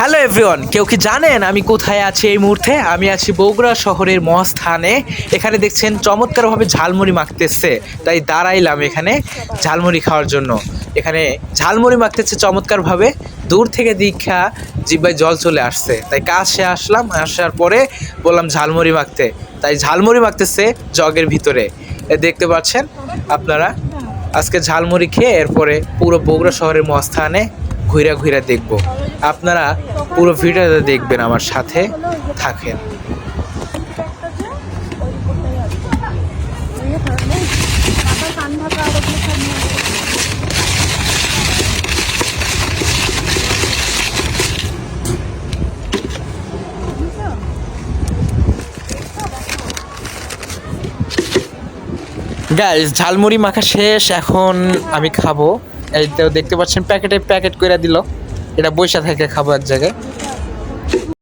Hello everyone কেউ কি জানেন আমি কোথায় আছি এই মুহূর্তে? আমি আছি বগুড়া শহরের মহাস্থানে এখানে দেখছেন চমৎকারভাবে ঝালমুড়ি মাখতেছে। তাই দাঁড়াইলাম এখানে ঝালমুড়ি খাওয়ার জন্য। এখানে ঝালমুড়ি মাখতেছে চমৎকারভাবে। দূর থেকে দীক্ষা জিব্বায় জল চলে আসছে। তাই কাছে আসলাম। আসার পরে বললাম ঝালমুড়ি মাখতে। তাই ঝালমুড়ি মাখতেছে জগের ভিতরে। দেখতে পাচ্ছেন আপনারা? আজকে ঝালমুড়ি খেয়ে এরপরে পুরো বগুড়া শহরের মহাস্থানে ঘুরা ঘুরা দেখব। আপনারা পুরো ভিডিওটা দেখবেন, আমার সাথে থাকেন। গাইস ঝালমুড়ি মাখা শেষ, এখন আমি খাব। এই তো দেখতে পাচ্ছেন, প্যাকেটে প্যাকেট করে দিল। এটা বৈশা থাকে খাবার জায়গায়।